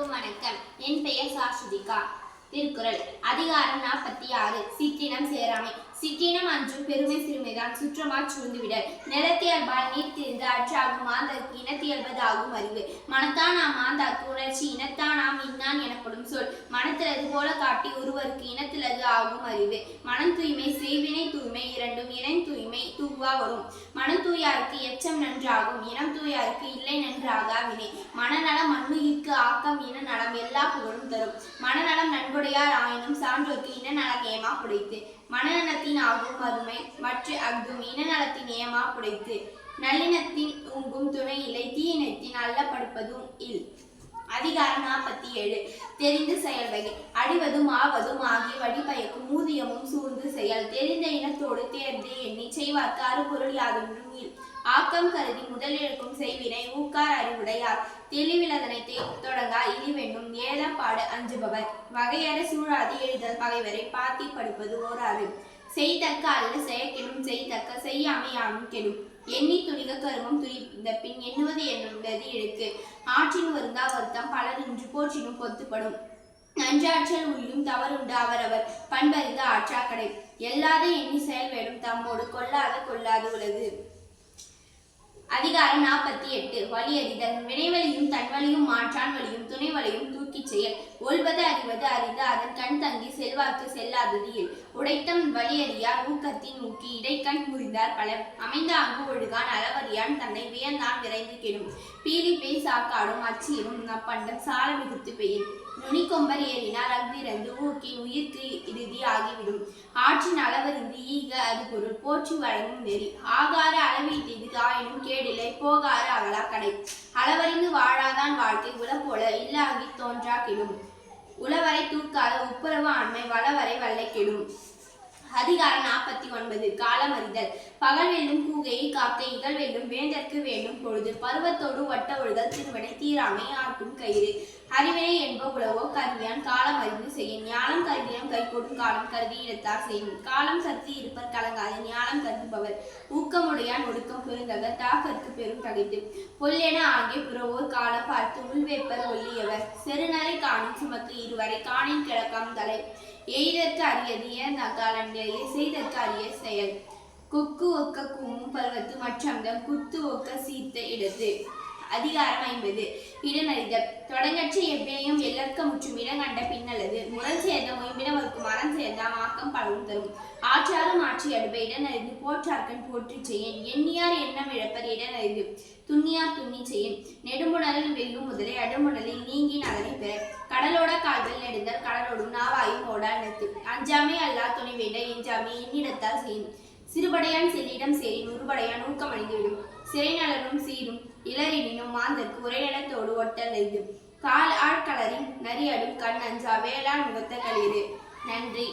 அனைவருக்கும் வணக்கம். என் பெயர் சாஸ்வதிகா திருக்குறள். அதிகாரம் நாற்பத்தி ஆறு சிற்றினம் சேராமை. சிற்றினம் அன்று பெருமை சிறுமைதான். சுற்றமா சூழ்ந்துவிடல் நிலத்தியல்பால் நீர் திரிந்து அற்றாகும் மாந்தர்க்கு இனத்தியல்பதாகும் அறிவு. மனத்தானாம் மாந்தாக்கு உணர்ச்சி இனத்தானாம் இன்னான் எனப்படும் சொல். மனத்திலது போல காட்டி ஒருவருக்கு இனத்திலது தூவாகும் அறிவு. மனம் தூய்மை செய்வினை தூய்மை இரண்டும் இணை தூய்மை தூவா வரும். மனம் தூயாருக்கு எச்சம் நன்றாகும் இனம் தூயாருக்கு இல்லை நன்றாகா வினை மனநலம் மண்ணுயிர்க்கு ஆக்கம் இன நலம் எல்லா புகழும் தரும். மனநலம் நன்கொடையார் ஆயினும் சான்றோர்க்கு இன நலம் ஏமா புடைத்து. மனநலத்தின் ஆகும் மறுமை மற்ற அஃதும் இனநலத்தின் ஏமா புடைத்து. நல்லினத்தின் உங்கும் துணை இல்லை தீயினத்தின் அல்லப்படுப்பதும் இல். அதிகாரம் நாற்பத்தி ஏழு. தெரிந்து செயல் வகை அடிவதும் ஆவதும் ஆகி வடிபயக்கும் ஊதியமும் சூழ்ந்து செயல். தெரிந்த இனத்தோடு தேர்ந்து எண்ணி செய்வார்க்கு அறுபொருள் யாதொன்றும் ஆக்கம் கருதி முதலிழக்கும் செய்வினை ஊக்கார் அறிவுடையார். தெளிவிலதனை தொடங்கா இழிவென்னும் ஏலப்பாடு அஞ்சுபவர். வகையற சூழாது எழுதல் பகைவரை பாத்தி படுப்பது ஓராறு செய்தக்க அல்ல செயற்கெடும் செய்தக்க செய்யாமையானும் கெடும் எண்ணி துணிக கருமம் துணிந்த பின் எண்ணுவது என்னும் இழுக்கு ஆற்றின் வருந்தா வருத்தம் பலர் நின்று போற்றினும் பொத்துப்படும். நஞ்சாற்றல் உள்ளும் தவறுண்டு அவரவர் பண்பறிந்த ஆற்றாக்கடை. எல்லாத எண்ணி செயல் வேடும் தம்மோடு கொள்ளாத கொள்ளாது உலகு. அதிகாரம் நாற்பத்தி எட்டு. வழியறிதல். வினைவழியும் தன்வழியும் மாற்றான் வழியும் துணை வழியும் தூக்கிச் செயல். ஒல்வது அறிவது அறிந்து அதன் கண் தங்கி செல்வாக்கு செல்லாதது இல் உடைத்தம் வழியறியார் ஊக்கத்தின் ஊக்கி இடைக்கண் முறிந்தார் பலர். அமைந்த அங்கு ஒழுகான் அளவறியான் தன்னை வியந்தான் விரைந்து கெடும். பீலி பேய் சாக்காடும் அச்சியும் அப்பண்டம் சால மிகுத்து பெயில் நுனிக்கொம்பர் ஏறினால் அங்கிருந்து ஊக்கின் உயிர்க்கு இறுதி ஆகிவிடும். ஆற்றின் அளவறிந்து ஈக அது பொருள். போற்றி வழங்கும் நெறி. ஆகார அளவீட்டிது ஆயினும் கேடில்லை போகாறு அகலா கடை அளவறிந்து வாழாதான் வாழ்க்கை உலப்போல இல்லாகி தோன்றா கெடும் உளவரை தூக்காத உப்புரவு ஆண்மை வளவரை வல்லை கெடும் அதிகாரம் நாற்பத்தி ஒன்பது காலம் அறிதல். பகல் வேண்டும் கூகையை காக்க இகழ் வேண்டும் வேந்தற்கு வேண்டும் பொழுது. பருவத்தோடு வட்ட ஒழுகல் திருவனை தீராமை ஆர்க்கும் கயிறு. அறிவினை என்ப உழவோ கருவியான் காலம் அறிந்து செய்யும் ஞானம் கருதியம் கைகொடும் காலம் கருதி இடத்தார் செய்யும். காலம் சக்தி இருப்பர் கலங்காது ஞானம் கருதுபவர். ஊக்கமுடையான் ஒடுக்க பெருந்தக தாக்கற்கு பெரும் தகைத்து. பொல்லென ஆகிய புறவோர் கால பார்த்து உள்வேப்பர் ஒல்லியவர். செருநரை காணும் சுமக்கு இருவரை காணின் கிழக்கம் தலை. எய்தற்கு அரியது ஏன் நிலையை செய்தற்கு அரிய செயல். கொக்கு ஒக்க கூமும் பருவத்து மற்றந்தம் குத்து ஒக்க சீர்த்த இடத்து அதிகாரம் ஐம்பது. இடனறிதல். தொடங்கற்ற எவ்வினையும் எல்லற்க முற்றும் இடங்கண்ட பின்னல்லது. முரண் சேர்ந்த மொயம்பினவருக்கு மரம் சேர்ந்தாம் ஆக்கம் பலவும் தரும். ஆற்றாரும் ஆட்சி அடுப்ப இடனறிந்து போற்றார்கண் போற்றி செய்யன். எண்ணியார் எண்ணம் இழப்பர் இடனறிந்து. துண்ணியார் துண்ணி செய்யன். நெடுமுடலில் வெல்லும் முதலை அடுமுடலில் நீங்கி நகரை பெற. கடலோட கால்கள் நெடுந்தர் கடலோடும் நாவாயும் ஓடா நிறுத்து அஞ்சாமே அல்லா துணை வேண்ட எஞ்சாமை என்னிடத்தால் செய்யும். சிறுபடையான் செல்லிடம் சேரி. நுறுபடையான் ஊக்கமடைந்துவிடும். சிறைநலரும் சீரும் இளரினும் மாந்தற்கு உரையிடத்தோடு ஒட்டல் இது கால் ஆழ்கலரின் நரியடும் கண் அஞ்சா வேளாண் முகத்த களிறு நன்றி.